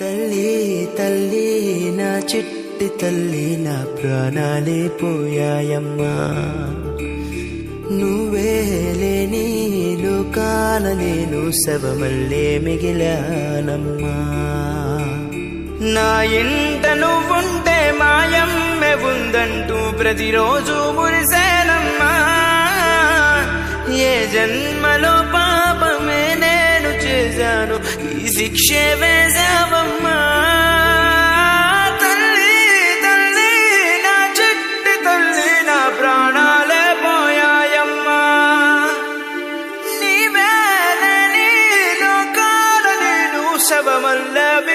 తల్లి తల్లి నా చిట్టి తల్లి నా ప్రాణాలే పోయాయమ్మా. నువ్వే లేని లోకాన నేను శవమల్లే మిగిలానమ్మా. నా ఇంట నువ్వుంటే మాయమ్మె ఉందంటూ ప్రతిరోజు మురిసేనమ్మా. ఏ జన్మలో పాపమే నేను చేశాను ఈ శిక్షే వేశాను. నీవేలే నీ